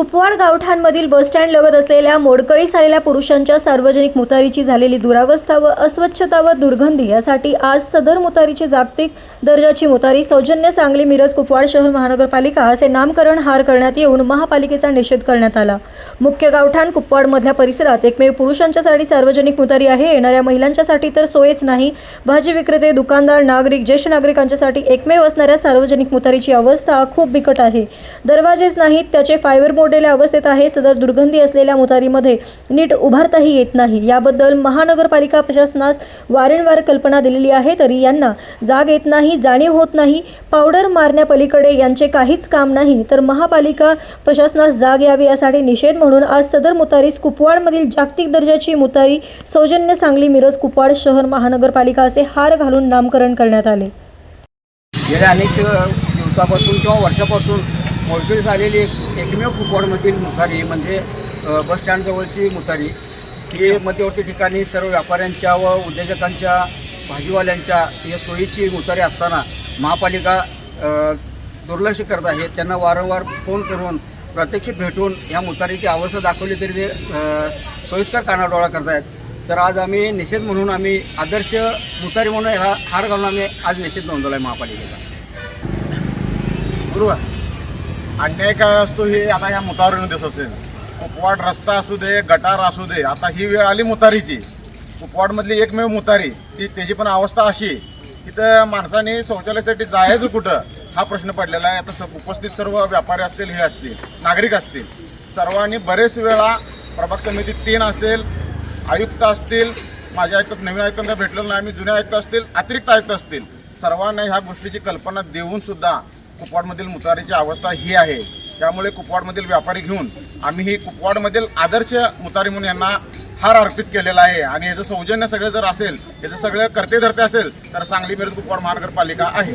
Kupwad गावठाणमधील bus stand लगत असलेल्या मोडकळीस आलेल्या पुरुषांच्या सार्वजनिक मुतारीची झालेली दुरावस्था व अस्वच्छता व दुर्गंधी यासाठी आज सदर मुतारीची जागतिक दर्जाची मुतारी. सौजन्य सांगली मिरज कुपवाड शहर महानगरपालिका असे नामकरण हार करण्यात येऊन महापालिकेचा निषेध करण्यात आला. मुख्य गावठाण कुपवाडमधल्या परिसरात एकमेव पुरुषांच्यासाठी सार्वजनिक मुतारी आहे. येणाऱ्या महिलांच्यासाठी तर सोयच नाही. भाजी विक्रेते दुकानदार नागरिक ज्येष्ठ नागरिकांच्यासाठी एकमेव असणाऱ्या सार्वजनिक मुतारीची अवस्था खूप बिकट आहे. दरवाजेच नाहीत त्याचे फायबर मोडलेल्या अवस्थेत आहे. सदर दुर्गंधी असलेल्या मुतारीमध्ये नीट उभारताही येत नाही. याबद्दल महानगरपालिका प्रशासनास वारंवार कल्पना दिलेली आहे. तरी यांना जाग येत नाही जाणीव होत नाही. पावडर मारण्यापलीकडे यांचे काहीच काम नाही. तर महापालिका प्रशासनास जाग यावी यासाठी निषेध म्हणून आज सदर मुतारीस कुपवाडमधील जागतिक दर्जाची मुतारी सौजन्य सांगली मिरज कुपवाड शहर महानगरपालिका असे हार घालून नामकरण करण्यात आले. गेल्या अनेक दिवसापासून किंवा वर्षापासून मोडकळीस झालेली एक एकमेव कुपवाडमधील मुथारी म्हणजे बस बसस्टँडजवळची मुतारी ही मध्यवर्ती ठिकाणी सर्व व्यापाऱ्यांच्या व उद्योजकांच्या भाजीवाल्यांच्या या सोयीची मुतारी असताना महापालिका दुर्लक्ष करत आहे. त्यांना वारंवार फोन करून प्रत्यक्ष भेटून या मुतारीची अवस्था दाखवली तरी ते सोयीस्कर कानाडोळा आहेत तर आज आम्ही निषेध म्हणून आम्ही आदर्श मुतारी म्हणून हा हार घालून आम्ही आज निषेध नोंदवला आहे महापालिकेचा. बरोबर अन्याय काय असतो हे आता ह्या मुतावरीनं दिसत असेल कुपवाड रस्ता असू दे गटार असू दे आता ही वेळ आली मुतारीची. कुपवाडमधली एकमेव मुतारी ती त्याची पण अवस्था अशी तिथं माणसाने शौचालयासाठी जायचं कुठं? हा प्रश्न पडलेला आहे. आता स- उपस्थित सर्व व्यापारी असतील हे असतील नागरिक असतील सर्वांनी बरेच वेळा प्रभाग समिती तीन असेल आयुक्त असतील माझ्या आयुक्त नवीन आयुक्तांना भेटलेलं नाही आम्ही जुने आयुक्त असतील अतिरिक्त आयुक्त असतील सर्वांना ह्या गोष्टीची कल्पना देऊन सुद्धा कुपवाडमधील मुतारीची अवस्था ही आहे. त्यामुळे कुपवाडमधील व्यापारी घेऊन आम्ही ही कुपवाडमधील आदर्श मुतारी म्हणून यांना हार अर्पित केलेला आहे. आणि याचं सौजन्य सगळं जर असेल याचं सगळं करते धरते असेल तर सांगली मिरज कुपवाड महानगरपालिका आहे.